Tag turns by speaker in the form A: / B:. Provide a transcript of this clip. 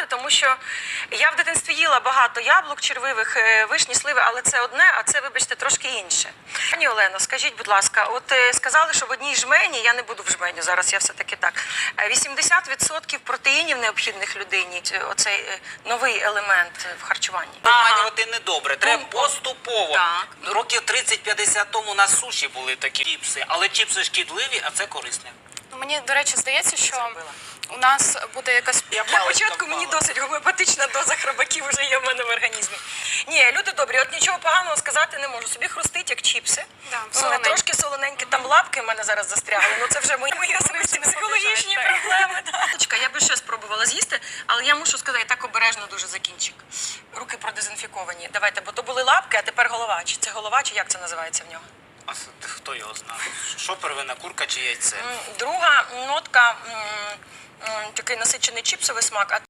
A: сказати, тому що я в дитинстві їла багато яблук, червивих, е, вишні, сливи, але це одне, а це, вибачте, трошки інше. Пані Олено, скажіть, будь ласка, от е, сказали, що в одній жмені, я не буду в жмені зараз, я все-таки так. е, 80% протеїнів необхідних людині, оцей е, новий елемент е, в харчуванні.
B: Обманювати недобре. Треба поступово.
A: так.
B: Років 30-50 тому на суші були такі чіпси, але чіпси шкідливі, а це корисне.
C: Ну, Мені, до речі, здається, що. У нас буде якась
B: Я
A: Для
B: паличка
A: початку мені досить гомеопатична доза храбаків вже є в мене в організмі. Ні, люди добрі, от нічого поганого сказати не можу. Собі хрустить, як чіпси.
C: Да, солоненькі.
A: трошки солоненькі, там лапки в мене зараз застрягли. Ну це вже мої, мої особисті психологічні
C: побіжать,
A: проблеми. Точка, я би ще спробувала з'їсти, але я мушу сказати, так обережно дуже за кінчик. Руки продезінфіковані. Давайте, бо то були лапки, а тепер голова. Чи це голова, чи як це називається в нього?
B: А с- хто його знає? Що первинна курка чи яйце?
A: М, Друга нотка м, такий насичений чіпсовий смак.